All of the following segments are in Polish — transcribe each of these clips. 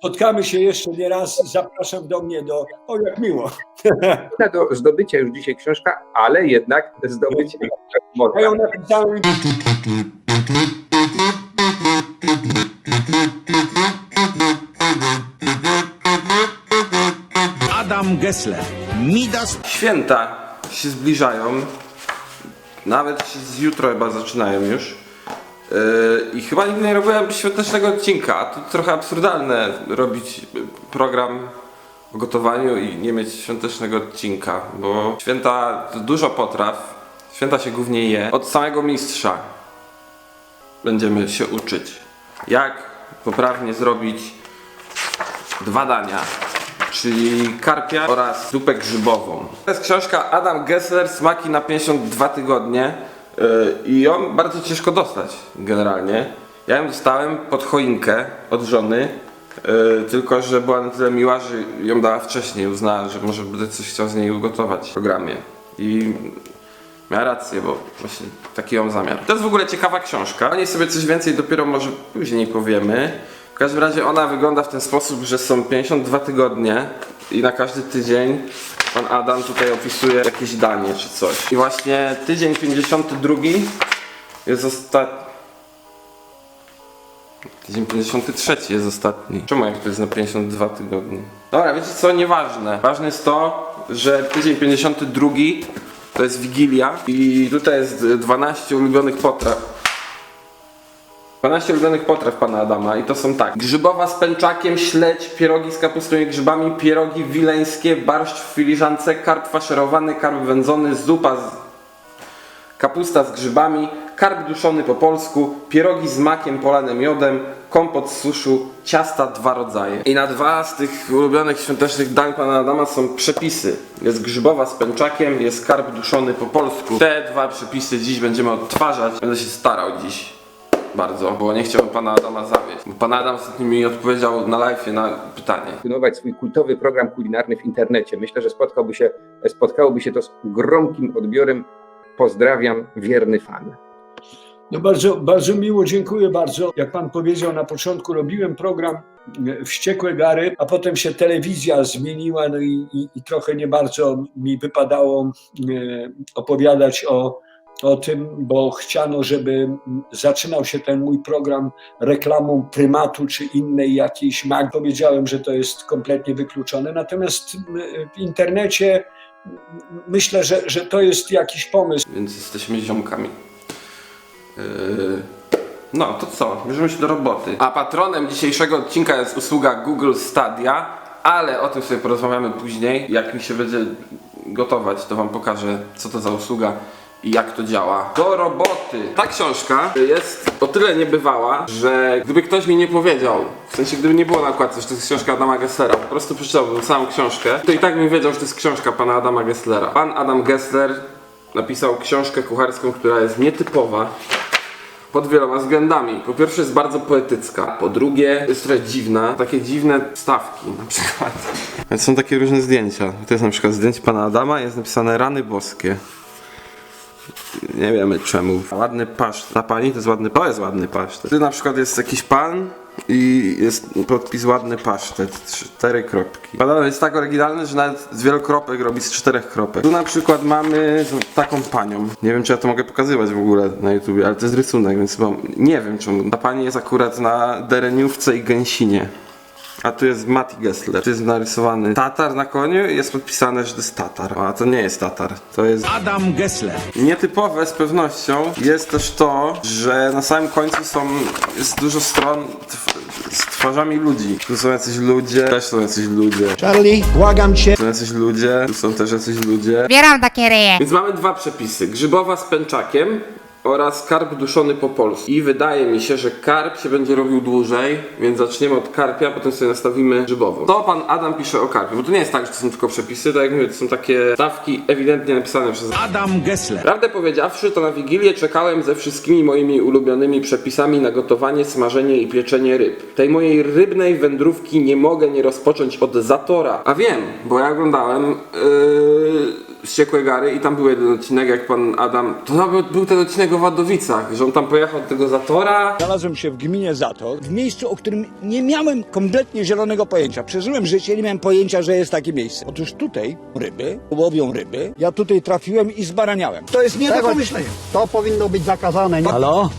Spotkamy się jeszcze nie raz. Zapraszam do mnie do. O, jak miło. Do zdobycia już dzisiaj książka, ale jednak zdobyć Ja ją napisałem. Adam Gessler, Midas Święta się zbliżają. Nawet z jutro chyba zaczynają już. Yy, I chyba nigdy nie robiłem świątecznego odcinka. To trochę absurdalne robić program o gotowaniu i nie mieć świątecznego odcinka, bo święta to dużo potraw. Święta się głównie je. Od samego mistrza będziemy się uczyć, jak poprawnie zrobić dwa dania, czyli karpia oraz zupę grzybową. To jest książka Adam Gessler, Smaki na 52 tygodnie i ją bardzo ciężko dostać generalnie. Ja ją dostałem pod choinkę od żony, yy, tylko że była na tyle miła, że ją dała wcześniej, uznała, że może będę coś chciał z niej ugotować w programie. I Miała rację, bo właśnie taki ją zamiar. To jest w ogóle ciekawa książka. O niej sobie coś więcej dopiero może później powiemy. W każdym razie ona wygląda w ten sposób, że są 52 tygodnie i na każdy tydzień pan Adam tutaj opisuje jakieś danie czy coś. I właśnie tydzień 52 jest ostatni. Tydzień 53 jest ostatni. Czemu jak to jest na 52 tygodnie? Dobra, wiecie co? Nieważne. Ważne jest to, że tydzień 52 to jest Wigilia i tutaj jest 12 ulubionych potraw. 12 ulubionych potraw pana Adama i to są tak. Grzybowa z pęczakiem, śledź, pierogi z kapustą i grzybami, pierogi wileńskie, barszcz w filiżance, karp faszerowany, karp wędzony, zupa z kapusta z grzybami, karp duszony po polsku, pierogi z makiem polane miodem, kompot z suszu, ciasta dwa rodzaje. I na dwa z tych ulubionych świątecznych dań pana Adama są przepisy. Jest grzybowa z pęczakiem, jest karp duszony po polsku. Te dwa przepisy dziś będziemy odtwarzać. Będę się starał dziś bardzo, bo nie chciałbym pana Adama zawieść. Bo pan Adam ostatnio mi odpowiedział na live na pytanie. kontynuować swój kultowy program kulinarny w internecie. Myślę, że spotkałby się, spotkałoby się to z gromkim odbiorem. Pozdrawiam, wierny fan. No bardzo, bardzo miło, dziękuję bardzo. Jak pan powiedział na początku, robiłem program e, Wściekłe Gary, a potem się telewizja zmieniła no i, i, i trochę nie bardzo mi wypadało e, opowiadać o, o tym, bo chciano, żeby zaczynał się ten mój program reklamą prymatu czy innej jakiejś mag. Powiedziałem, że to jest kompletnie wykluczone. Natomiast w internecie myślę, że, że to jest jakiś pomysł. więc jesteśmy ziomkami. Yy, No to co, bierzemy się do roboty. A patronem dzisiejszego odcinka jest usługa Google Stadia, ale o tym sobie porozmawiamy później. Jak mi się będzie gotować, to wam pokażę, co to za usługa i jak to działa. Do roboty! Ta książka jest o tyle niebywała, że gdyby ktoś mi nie powiedział, w sensie gdyby nie było na że to jest książka Adama Gesslera, po prostu przeczytałbym całą książkę, to i tak bym wiedział, że to jest książka pana Adama Gesslera. Pan Adam Gessler napisał książkę kucharską, która jest nietypowa pod wieloma względami. Po pierwsze jest bardzo poetycka, po drugie jest trochę dziwna, takie dziwne stawki na przykład. Są takie różne zdjęcia. To jest na przykład zdjęcie pana Adama, jest napisane rany boskie. Nie wiemy czemu. Ładny pasztet. Ta pani to jest ładny, to jest ładny pasztet. Tu na przykład jest jakiś pan i jest podpis ładny pasztet. Cztery kropki. Pan jest tak oryginalny, że nawet z wielu kropek robi z czterech kropek. Tu na przykład mamy taką panią. Nie wiem czy ja to mogę pokazywać w ogóle na YouTubie, ale to jest rysunek, więc chyba nie wiem czemu. Ta pani jest akurat na dereniówce i gęsinie. A tu jest Mati Gessler. Tu jest narysowany Tatar na koniu i jest podpisane, że to jest Tatar. A to nie jest Tatar. To jest Adam Gessler, Nietypowe z pewnością jest też to, że na samym końcu są, jest dużo stron tw- z twarzami ludzi. Tu są jacyś ludzie, też są jacyś ludzie. Charlie, błagam cię. Tu są jacyś ludzie, tu są też jacyś ludzie. Zbieram takie ryje. Więc mamy dwa przepisy. Grzybowa z pęczakiem oraz karp duszony po polsku. I wydaje mi się, że karp się będzie robił dłużej, więc zaczniemy od karpia, potem sobie nastawimy grzybową. To pan Adam pisze o karpie, bo to nie jest tak, że to są tylko przepisy, tak jak mówię, to są takie stawki ewidentnie napisane przez Adam Gessler, Prawdę powiedziawszy, to na Wigilię czekałem ze wszystkimi moimi ulubionymi przepisami na gotowanie, smażenie i pieczenie ryb. Tej mojej rybnej wędrówki nie mogę nie rozpocząć od Zatora. A wiem, bo ja oglądałem yy, Wściekłe Gary i tam był jeden odcinek, jak pan Adam... To nawet był ten odcinek o Wadowicach, że on tam pojechał do tego Zatora. Znalazłem się w gminie Zator, w miejscu, o którym nie miałem kompletnie zielonego pojęcia. Przeżyłem życie, nie miałem pojęcia, że jest takie miejsce. Otóż tutaj ryby, łowią ryby. Ja tutaj trafiłem i zbaraniałem. To jest nie do Tego- pomyślenia. To powinno być zakazane. Nie? Halo?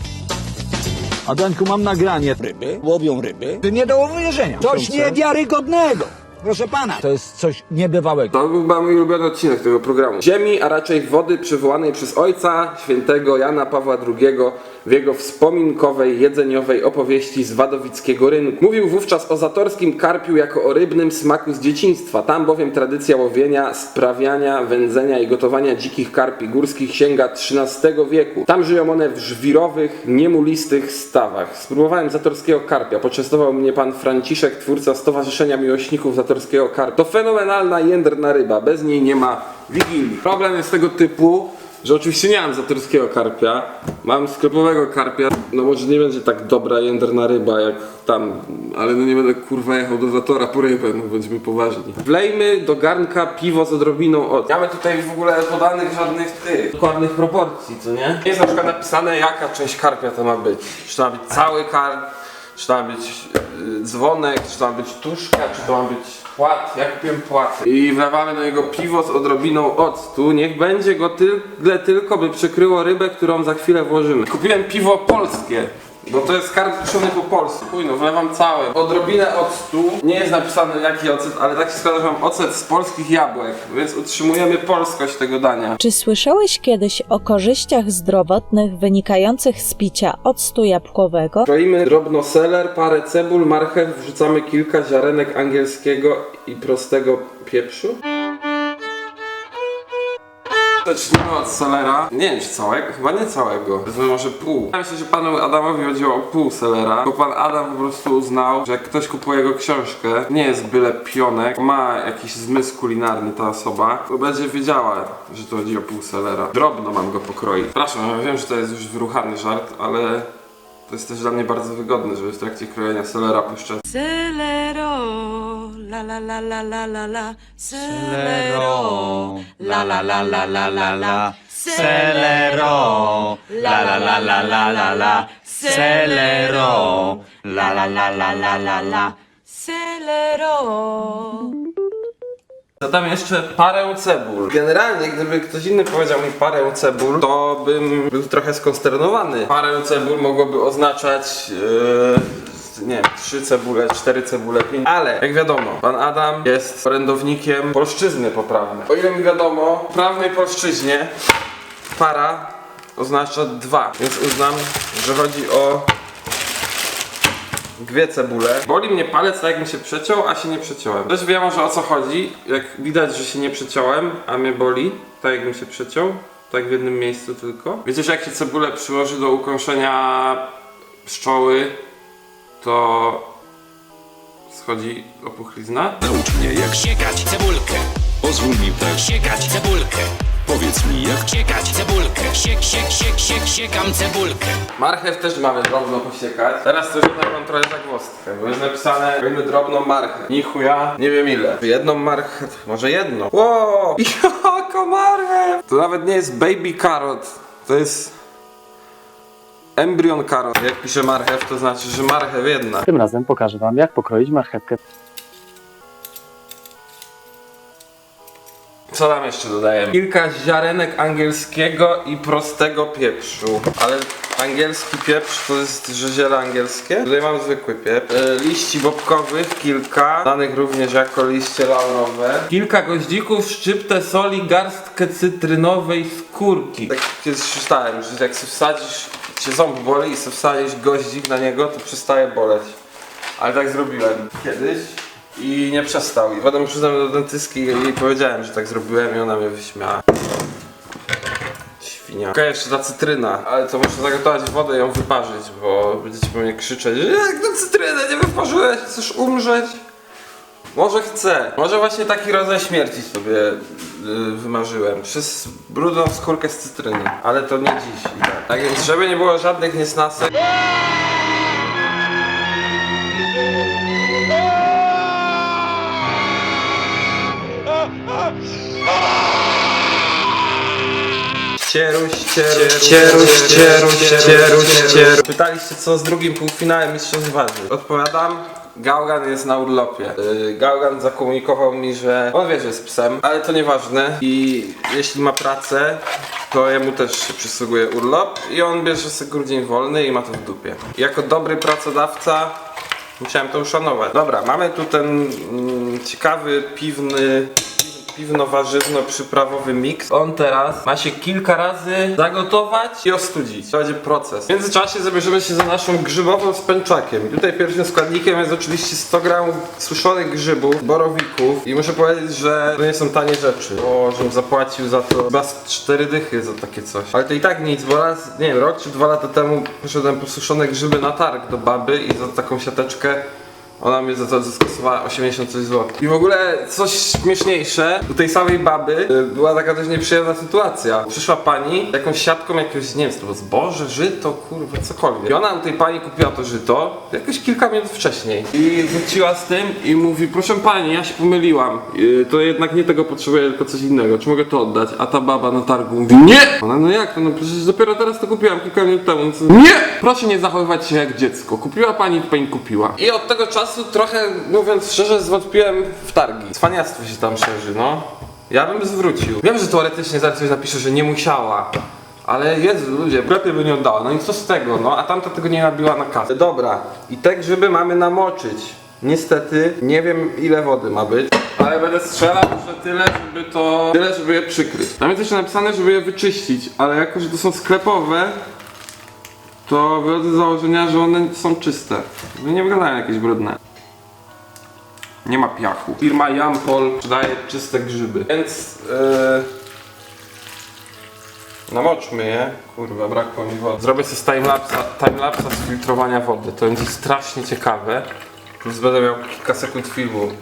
Adanku, mam nagranie. Ryby, łowią ryby. Nie do uwierzenia. Coś niewiarygodnego. Proszę pana. To jest coś niebywałego. To był mój ulubiony odcinek tego programu. Ziemi, a raczej wody przywołanej przez ojca świętego Jana Pawła II w jego wspominkowej, jedzeniowej opowieści z Wadowickiego Rynku. Mówił wówczas o zatorskim karpiu jako o rybnym smaku z dzieciństwa. Tam bowiem tradycja łowienia, sprawiania, wędzenia i gotowania dzikich karpi górskich sięga XIII wieku. Tam żyją one w żwirowych, niemulistych stawach. Spróbowałem zatorskiego karpia. Poczęstował mnie pan Franciszek, twórca Stowarzyszenia Miłośników Zatorskiego Karpia. To fenomenalna jędrna ryba. Bez niej nie ma wigilii. Problem jest tego typu, że oczywiście nie mam zatorskiego karpia. Mam sklepowego karpia. No może nie będzie tak dobra jędrna ryba jak tam, ale no nie będę kurwa jechał do Zatora po rybę, no bądźmy poważni. Wlejmy do garnka piwo z odrobiną od. Nie mamy tutaj w ogóle podanych żadnych tych dokładnych proporcji, co nie? Jest na przykład napisane jaka część karpia to ma być. Czy to ma być cały karp, czy to ma być y, dzwonek, czy to ma być tuszka, czy to ma być płat. Ja kupiłem płat. I wlewamy do niego piwo z odrobiną octu. Niech będzie go tyle tylko, by przykryło rybę, którą za chwilę włożymy. Kupiłem piwo polskie. Bo to jest karp pieczony po polsku. Chuj, no wlewam całe. Odrobinę octu. Nie jest napisane jaki ocet, ale tak się składa, że mam ocet z polskich jabłek. Więc utrzymujemy polskość tego dania. Czy słyszałeś kiedyś o korzyściach zdrowotnych wynikających z picia octu jabłkowego? Kroimy drobno seler, parę cebul, marchew, wrzucamy kilka ziarenek angielskiego i prostego pieprzu. Zacznijmy od selera. Nie wiem czy całego, chyba nie całego. Wezmę może pół. Ja myślę, że panu Adamowi chodziło o pół selera, bo pan Adam po prostu uznał, że jak ktoś kupuje jego książkę, nie jest byle pionek, ma jakiś zmysł kulinarny ta osoba, to będzie wiedziała, że to chodzi o pół selera. Drobno mam go pokroić. Przepraszam, ja wiem, że to jest już wyruchany żart, ale to jest też dla mnie bardzo wygodne, żeby w trakcie krojenia selera puszczać. Celero, la la la la la la la, celero, la la la la la la la, celero, la la la la la la la, celero, la la la la la la la, celero. Dodam jeszcze parę cebul. Generalnie, gdyby ktoś inny powiedział mi parę cebul, to bym był trochę skonsternowany. Parę cebul mogłoby oznaczać, yy, nie wiem, trzy cebule, cztery cebule, pięć. Ale, jak wiadomo, pan Adam jest orędownikiem polszczyzny poprawnej. O ile mi wiadomo, w prawnej polszczyźnie para oznacza dwa, więc uznam, że chodzi o dwie cebule. Boli mnie palec, tak jak mi się przeciął, a się nie przeciąłem. Wiem może o co chodzi. Jak widać, że się nie przeciąłem, a mnie boli, tak jak mi się przeciął. Tak w jednym miejscu tylko. Wiecie, że jak się cebulę przyłoży do ukąszenia pszczoły, to schodzi opuchlizna? Naucz mnie jak siekać cebulkę. Pozwól mi też siekać cebulkę. Powiedz mi jak siekać cebulkę. Siek, siek, siek, siek, siekam cebulkę. Marchew też mamy drobno posiekać. Teraz też jednak mam trochę zagwozdkę, bo jest napisane robimy drobną marchew. Ni chuja, nie wiem ile. Jedną marchew, może jedną. Wow, jaka marchew! To nawet nie jest baby carrot, to jest embrion carrot. Jak pisze marchew, to znaczy, że marchew jedna. Tym razem pokażę Wam, jak pokroić marchewkę. Co tam jeszcze dodajemy? Kilka ziarenek angielskiego i prostego pieprzu. Ale angielski pieprz to jest że ziele angielskie. Tutaj mam zwykły pieprz. E, liści bobkowych kilka, danych również jako liście laurowe. Kilka goździków, szczyptę soli, garstkę cytrynowej skórki. Tak kiedyś czytałem, że jak sobie wsadzisz, cię ząb boli i sobie wsadzisz goździk na niego, to przestaje boleć. Ale tak zrobiłem kiedyś i nie przestał. I potem przyszedłem do dentystki i powiedziałem, że tak zrobiłem i ona mnie wyśmiała. Świnia. Okej, jeszcze ta cytryna, ale to muszę zagotować wodę i ją wyparzyć, bo będziecie po mnie krzyczeć, jak to cytrynę nie wyparzyłeś, chcesz umrzeć? Może chcę. Może właśnie taki rodzaj śmierci sobie yy, wymarzyłem. Przez brudną skórkę z cytryny. Ale to nie dziś tak. Tak więc, żeby nie było żadnych niesnasek. Cieruś, cieruś, cieruś, cieruś, cieruś, cieruś. Pytaliście co z drugim półfinałem Mistrzostw Warzyw. Odpowiadam. Gaugan jest na urlopie. Yy, Gaugan zakomunikował mi, że on wie, że jest psem, ale to nieważne i jeśli ma pracę, to jemu też się przysługuje urlop i on bierze sobie grudzień wolny i ma to w dupie. Jako dobry pracodawca musiałem to uszanować. Dobra, mamy tu ten mm, ciekawy piwny piwno-warzywno-przyprawowy miks. On teraz ma się kilka razy zagotować i ostudzić. To będzie proces. W międzyczasie zabierzemy się za naszą grzybową z pęczakiem. Tutaj pierwszym składnikiem jest oczywiście 100 gramów suszonych grzybów, borowików i muszę powiedzieć, że to nie są tanie rzeczy. O, żebym zapłacił za to chyba z 4 dychy za takie coś. Ale to i tak nic, bo raz, nie wiem, rok czy dwa lata temu poszedłem po suszone grzyby na targ do baby i za taką siateczkę ona mnie za to skasowała 80 coś złotych. I w ogóle coś śmieszniejsze, u tej samej baby y, była taka dość nieprzyjemna sytuacja. Przyszła pani jakąś siatką jakiegoś, nie wiem, zboże, żyto, kurwa, cokolwiek. I ona u tej pani kupiła to żyto jakoś kilka minut wcześniej. I wróciła z tym i mówi, proszę pani, ja się pomyliłam. Y, To jednak nie tego potrzebuję, tylko coś innego. Czy mogę to oddać? A ta baba na targu mówi, nie! Ona, no jak to? No przecież dopiero teraz to kupiłam kilka minut temu. Nie! Proszę nie zachowywać się jak dziecko. Kupiła pani, to pani kupiła. I od tego czasu trochę, mówiąc szczerze, zwątpiłem w targi. Cwaniactwo się tam szerzy, no. Ja bym zwrócił. Wiem, że teoretycznie zaraz coś napisze, że nie musiała. Ale jest ludzie, lepiej by nie oddała. No i co z tego, no? A tamta tego nie nabiła na kasę. Dobra, i te grzyby mamy namoczyć. Niestety, nie wiem ile wody ma być, ale będę strzelał, że tyle, żeby to... Tyle, żeby je przykryć. Tam jest jeszcze napisane, żeby je wyczyścić, ale jako, że to są sklepowe, to wychodzę z założenia, że one są czyste. Że nie wyglądają jakieś brudne. Nie ma piachu. Firma Jampol sprzedaje czyste grzyby, więc yy, namoczmy je. Kurwa, brakło mi wody. Zrobię sobie z timelapsa, timelapsa z filtrowania wody. To będzie strasznie ciekawe. Plus będę miał kilka sekund filmu.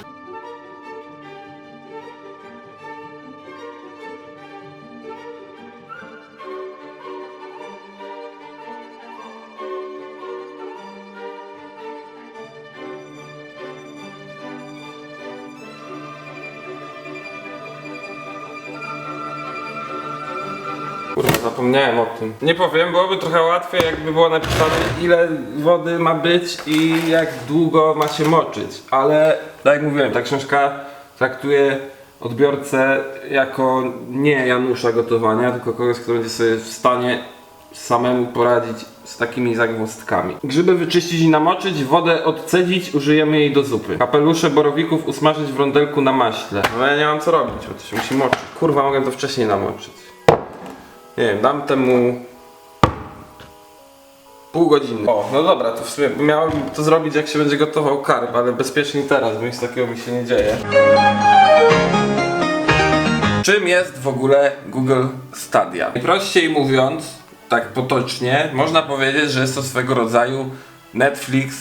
Tym. Nie powiem, byłoby trochę łatwiej, jakby było napisane, ile wody ma być i jak długo ma się moczyć. Ale, tak jak mówiłem, ta książka traktuje odbiorcę jako nie Janusza gotowania, tylko kogoś, kto będzie sobie w stanie samemu poradzić z takimi zagwozdkami. Grzyby wyczyścić i namoczyć, wodę odcedzić, użyjemy jej do zupy. Kapelusze borowików usmażyć w rondelku na maśle. No ja nie mam co robić, bo to się musi moczyć. Kurwa, mogłem to wcześniej namoczyć. Nie wiem, dam temu pół godziny. O, no dobra, to w sumie miałem to zrobić jak się będzie gotował karp, ale bezpiecznie teraz, bo nic takiego mi się nie dzieje. Czym jest w ogóle Google Stadia? Najprościej mówiąc, tak potocznie, można powiedzieć, że jest to swego rodzaju Netflix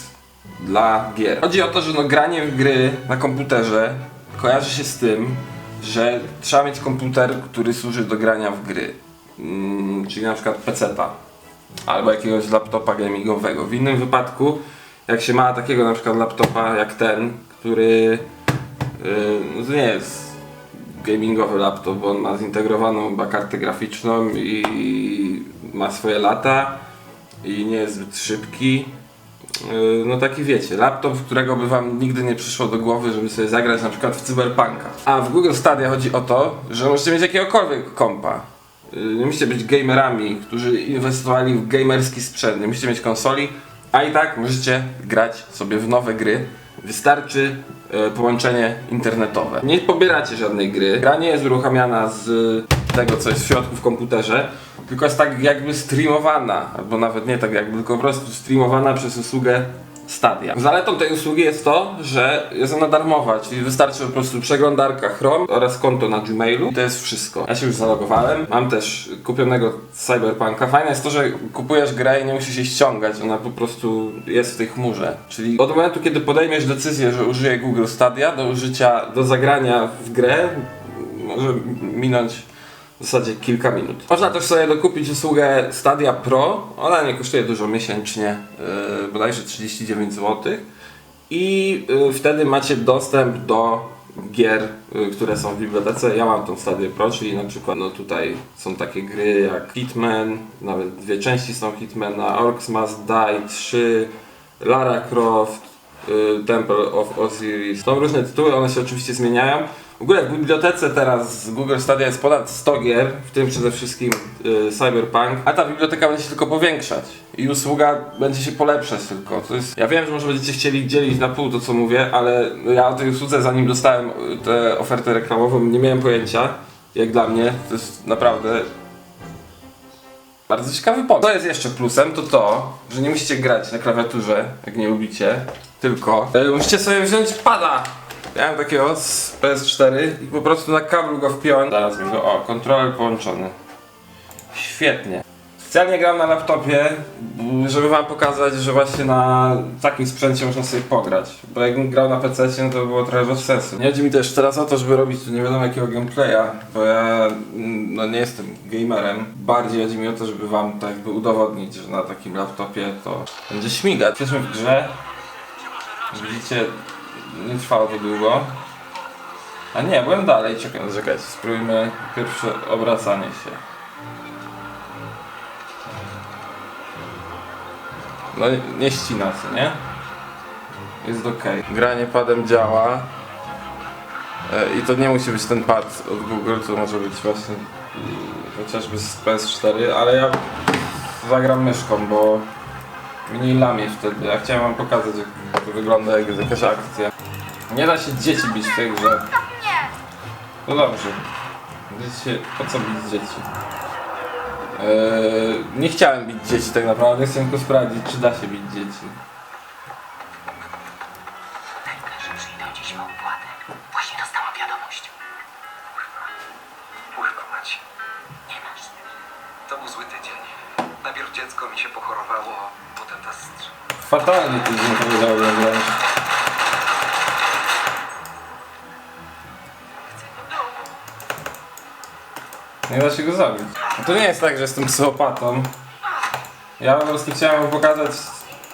dla gier. Chodzi o to, że no granie w gry na komputerze kojarzy się z tym, że trzeba mieć komputer, który służy do grania w gry. Mm, czyli na przykład PC-ta albo jakiegoś laptopa gamingowego. W innym wypadku, jak się ma takiego na przykład laptopa jak ten, który yy, to nie jest gamingowy laptop, bo on ma zintegrowaną kartę graficzną i ma swoje lata i nie jest zbyt szybki. Yy, No taki wiecie, laptop, którego by wam nigdy nie przyszło do głowy, żeby sobie zagrać na przykład w Cyberpunka. A w Google Stadia chodzi o to, że możecie mieć jakiegokolwiek kompa. Yy, Nie musicie być gamerami, którzy inwestowali w gamerski sprzęt, nie musicie mieć konsoli, a i tak możecie grać sobie w nowe gry. Wystarczy e, połączenie internetowe. Nie pobieracie żadnej gry. Gra nie jest uruchamiana z tego, co jest w środku w komputerze, tylko jest tak jakby streamowana, albo nawet nie tak jakby, tylko po prostu streamowana przez usługę Stadia. Zaletą tej usługi jest to, że jest ona darmowa, czyli wystarczy po prostu przeglądarka Chrome oraz konto na Gmailu to jest wszystko. Ja się już zalogowałem, mam też kupionego Cyberpunka. Fajne jest to, że kupujesz grę i nie musisz jej ściągać, ona po prostu jest w tej chmurze. Czyli od momentu, kiedy podejmiesz decyzję, że użyję Google Stadia do użycia, do zagrania w grę, może minąć w zasadzie kilka minut. Można też sobie dokupić usługę Stadia Pro. Ona nie kosztuje dużo miesięcznie, yy, bodajże 39 zł. I yy, wtedy macie dostęp do gier, y, które są w bibliotece. Ja mam tą Stadię Pro, czyli na przykład no tutaj są takie gry jak Hitman, nawet dwie części są Hitmana, Orcs Must Die 3, Lara Croft, Temple of Osiris. Są różne tytuły, one się oczywiście zmieniają. W ogóle w bibliotece teraz Google Stadia jest ponad 100 gier, w tym przede wszystkim y, Cyberpunk, a ta biblioteka będzie się tylko powiększać i usługa będzie się polepszać tylko. To jest, ja wiem, że może będziecie chcieli dzielić na pół to co mówię, ale ja o tej usłudze zanim dostałem y, tę ofertę reklamową nie miałem pojęcia. Jak dla mnie to jest naprawdę bardzo ciekawy pomysł. Co jest jeszcze plusem, to to, że nie musicie grać na klawiaturze, jak nie lubicie, tylko e, musicie sobie wziąć pada. Ja mam takiego z PS4 i po prostu na kablu go wpiąłem. Zaraz mi go, o, kontroler połączony. Świetnie. Specjalnie gram na laptopie, żeby wam pokazać, że właśnie na takim sprzęcie można sobie pograć. Bo jakbym grał na PC, no to by było trochę bez sensu. Nie chodzi mi też teraz o to, żeby robić tu nie wiadomo jakiego gameplaya, bo ja mm, no, nie jestem gamerem. Bardziej chodzi mi o to, żeby wam tak jakby udowodnić, że na takim laptopie to będzie śmigać. Jesteśmy w grze. Widzicie, nie trwało to długo. A nie, byłem dalej, czekaj, czekajcie, spróbujmy pierwsze obracanie się. No nie ścina się, nie? Jest ok. Granie padem działa. E, I to nie musi być ten pad od Google, to może być właśnie chociażby z PS4, ale ja zagram myszką, bo mniej lamie wtedy. Ja chciałem wam pokazać jak to wygląda, jak jest jakaś akcja. Nie da się dzieci bić w tej grze. No dobrze. Dzieci, po co bić dzieci? Eee, nie chciałem bić dzieci tak naprawdę, chcę tylko sprawdzić, czy da się bić dzieci. Powiedziałem wręcz. Nie da się go zabić. No To nie jest tak, że jestem psychopatą. Ja po prostu chciałem wam pokazać,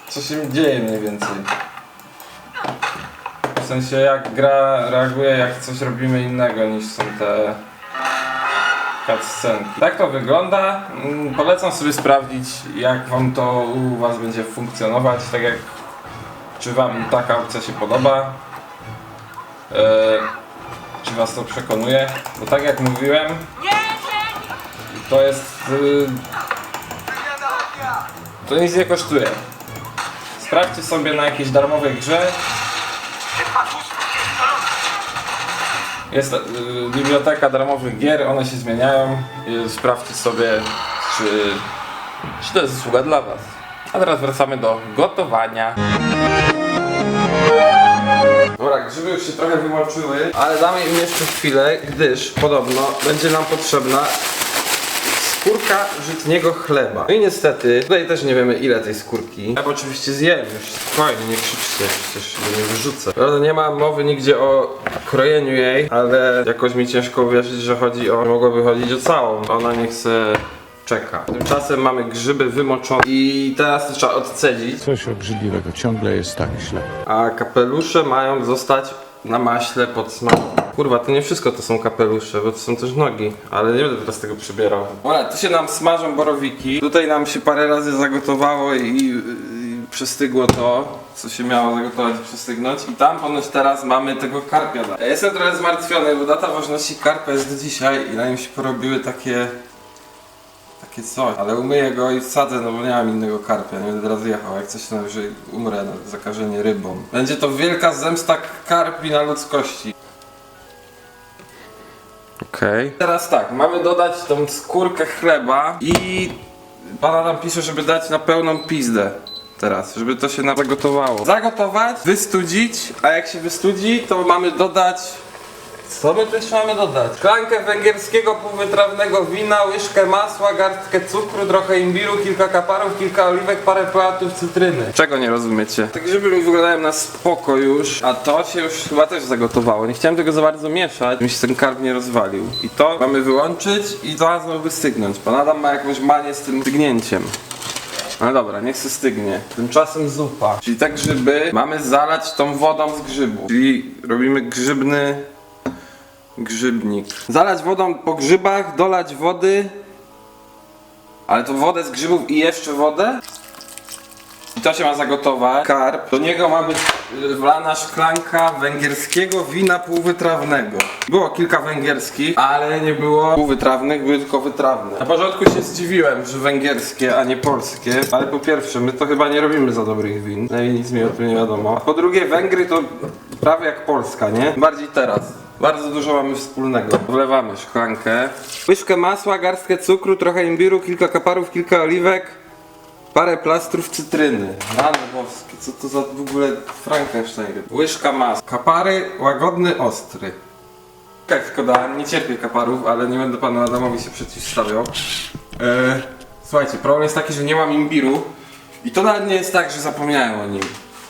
co się dzieje mniej więcej. W sensie jak gra reaguje, jak coś robimy innego niż są te cutscenki. Tak to wygląda. Mm, Polecam sobie sprawdzić, jak wam to u was będzie funkcjonować, tak jak czy wam taka opcja się podoba. E, czy was to przekonuje? Bo tak jak mówiłem, to jest. y, to nic nie kosztuje. Sprawdźcie sobie na jakiejś darmowej grze. Jest y, biblioteka darmowych gier, one się zmieniają. Y, sprawdźcie sobie, czy, czy to jest usługa dla Was. A teraz wracamy do gotowania. Dobra, grzyby już się trochę wymoczyły, ale damy im jeszcze chwilę, gdyż podobno będzie nam potrzebna skórka żytniego chleba. No i niestety, tutaj też nie wiemy ile tej skórki. Ja oczywiście zjem już, spokojnie, nie krzyczcie, przecież go nie wyrzucę. Prawda, nie ma mowy nigdzie o krojeniu jej, ale jakoś mi ciężko uwierzyć, że chodzi o, mogłoby chodzić o całą. Ona nie chce czeka. Tymczasem mamy grzyby wymoczone i teraz trzeba odcedzić. Coś obrzydliwego, ciągle jest tak źle. A kapelusze mają zostać na maśle pod smakiem. Kurwa, to nie wszystko to są kapelusze, bo to są też nogi, ale nie będę teraz tego przybierał. Dobra, tu się nam smażą borowiki. Tutaj nam się parę razy zagotowało i, i przestygło to, co się miało zagotować i przestygnąć. I tam ponoć teraz mamy tego karpia. Ja jestem trochę zmartwiony, bo data ważności karpia jest do dzisiaj i na nim się porobiły takie takie coś, ale umyję go i wsadzę, no bo nie mam innego karpia, nie będę teraz jechał, jak coś to najwyżej umrę na zakażenie rybą. Będzie to wielka zemsta karpi na ludzkości. Okej. Teraz tak, mamy dodać tą skórkę chleba i pana nam pisze, żeby dać na pełną pizdę. Teraz, żeby to się na- zagotowało. Zagotować, wystudzić, a jak się wystudzi, to mamy dodać co my jeszcze mamy dodać? Szklankę węgierskiego półwytrawnego wina, łyżkę masła, garstkę cukru, trochę imbiru, kilka kaparów, kilka oliwek, parę płatów cytryny. Czego nie rozumiecie? Tak żeby mi na spoko już, a to się już chyba też zagotowało. Nie chciałem tego za bardzo mieszać, mi się ten karp nie rozwalił. I to mamy wyłączyć i to znowu wystygnąć. Pan Adam ma jakąś manię z tym stygnięciem. No dobra, niech się stygnie. Tymczasem zupa. Czyli te grzyby mamy zalać tą wodą z grzybu. Czyli robimy grzybny Grzybnik. Zalać wodą po grzybach, dolać wody. Ale to wodę z grzybów i jeszcze wodę? I to się ma zagotować. Karp. Do niego ma być y, wlana szklanka węgierskiego wina półwytrawnego. Było kilka węgierskich, ale nie było półwytrawnych, były tylko wytrawne. Na początku się zdziwiłem, że węgierskie, a nie polskie. Ale po pierwsze, my to chyba nie robimy za dobrych win. No i nic mi o tym nie wiadomo. Po drugie, Węgry to prawie jak Polska, nie? Bardziej teraz. Bardzo dużo mamy wspólnego. Wlewamy szklankę. Łyżkę masła, garstkę cukru, trochę imbiru, kilka kaparów, kilka oliwek. Parę plastrów cytryny. Rany boskie, co to za w ogóle Frankenstein? Łyżka mas. Kapary, łagodny, ostry. Jak szkoda, nie cierpię kaparów, ale nie będę panu Adamowi się przeciwstawiał. Eee, słuchajcie, problem jest taki, że nie mam imbiru. I to nawet nie jest tak, że zapomniałem o nim,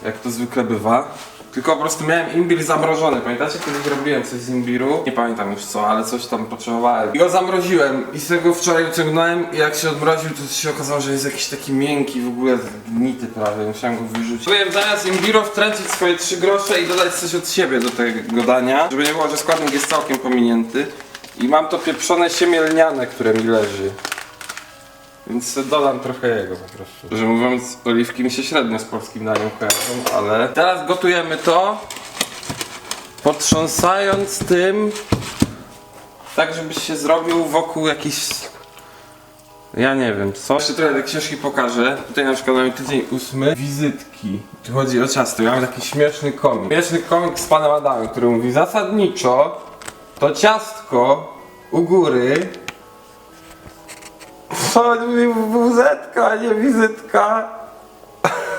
jak to zwykle bywa. Tylko po prostu miałem imbir zamrożony. Pamiętacie, kiedyś robiłem coś z imbiru? Nie pamiętam już co, ale coś tam potrzebowałem. I go zamroziłem i z tego wczoraj wyciągnąłem i jak się odmroził, to się okazało, że jest jakiś taki miękki, w ogóle gnity prawie. Musiałem go wyrzucić. Próbuję zamiast imbiru wtrącić swoje trzy grosze i dodać coś od siebie do tego dania, żeby nie było, że składnik jest całkiem pominięty. I mam to pieprzone siemię lniane, które mi leży. Więc dodam trochę jego po prostu. Że mówiąc, oliwki mi się średnio z polskim daniem kojarzą, ale... Teraz gotujemy to, potrząsając tym, tak żebyś się zrobił wokół jakiś... Ja nie wiem, co? Jeszcze trochę książki pokażę. Tutaj na przykład mamy tydzień ósmy. Wizytki. Tu chodzi o ciasto. Ja mam taki śmieszny komik. Śmieszny komik z panem Adamem, który mówi zasadniczo to ciastko u góry co, wuzetka, a nie wizytka.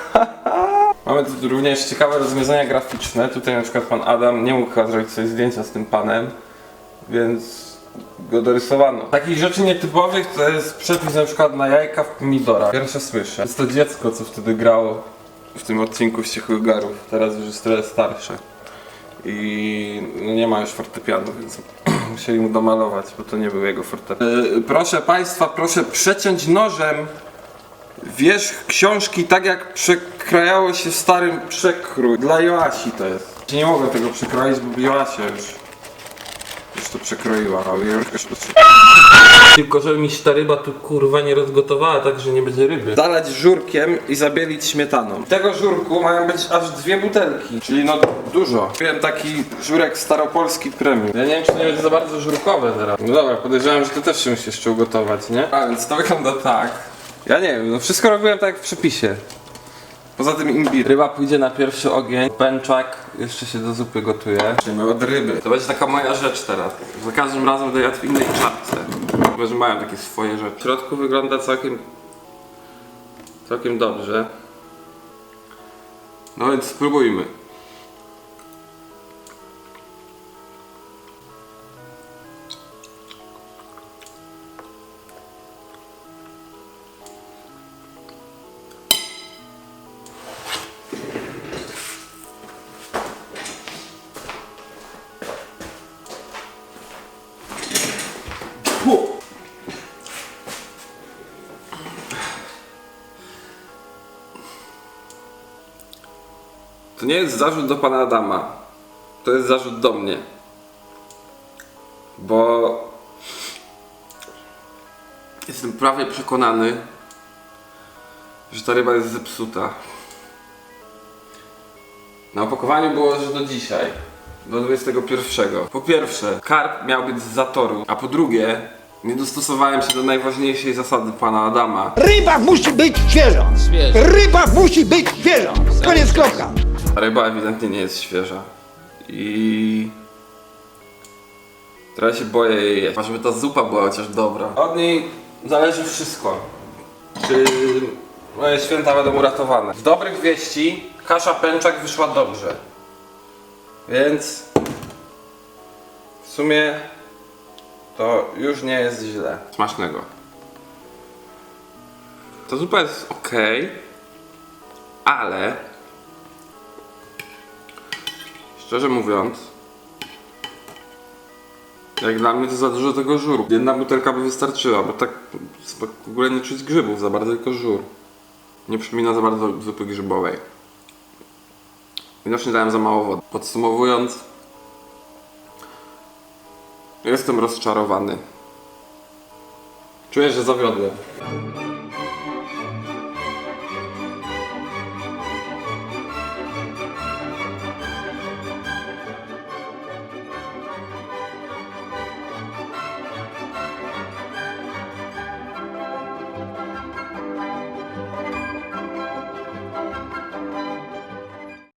Mamy tu również ciekawe rozwiązania graficzne. Tutaj na przykład pan Adam nie mógł zrobić sobie zdjęcia z tym panem, więc go dorysowano. Takich rzeczy nietypowych to jest przepis na przykład na jajka w pomidora. Pierwsze słyszę. Jest to dziecko, co wtedy grało w tym odcinku Wściekłych Garów. Teraz już jest trochę starsze. I nie ma już fortepianu, więc musieli mu domalować, bo to nie był jego fortepian. Yy, proszę Państwa, proszę przeciąć nożem wierzch książki tak jak przekrajało się starym przekrój. Dla Joasi to jest. Nie mogę tego przekroić, bo Joasia już, już to przekroiła. a ja już to tylko żeby mi się ta ryba tu kurwa nie rozgotowała tak, że nie będzie ryby. Zalać żurkiem i zabielić śmietaną. Tego żurku mają być aż dwie butelki, czyli no dużo. Wiem taki żurek staropolski premium. Ja nie wiem czy to nie będzie za bardzo żurkowe teraz. No dobra, podejrzewam, że to też się musi jeszcze ugotować, nie? A więc to wygląda tak. Ja nie wiem, no wszystko robiłem tak jak w przepisie. Poza tym imbir. Ryba pójdzie na pierwszy ogień, pęczak jeszcze się do zupy gotuje. Zaczniemy od ryby. To będzie taka moja rzecz teraz. Za każdym razem będę jadł w innej czapce. Chyba, że mają takie swoje rzeczy. W środku wygląda całkiem... całkiem dobrze. No więc spróbujmy. Jest zarzut do pana Adama. To jest zarzut do mnie. Bo jestem prawie przekonany, że ta ryba jest zepsuta. Na opakowaniu było, że do dzisiaj, do 21. Po pierwsze, karp miał być z zatoru, a po drugie, nie dostosowałem się do najważniejszej zasady pana Adama. Ryba musi być świeża! Ryba musi być świeża! Koniec kropka! Ryba ewidentnie nie jest świeża. I... Trochę się boję jej jeść. A żeby ta zupa była chociaż dobra. Od niej zależy wszystko. Czy moje święta będą uratowane. Z dobrych wieści kasza pęczak wyszła dobrze. Więc... W sumie... To już nie jest źle. Smacznego. Ta zupa jest ok, ale Szczerze mówiąc, jak dla mnie to za dużo tego żuru. Jedna butelka by wystarczyła, bo tak w ogóle nie czuć grzybów za bardzo, tylko żur. Nie przypomina za bardzo zupy grzybowej. Widocznie dałem za mało wody. Podsumowując, Jestem rozczarowany. Czuję, że zawiodłem.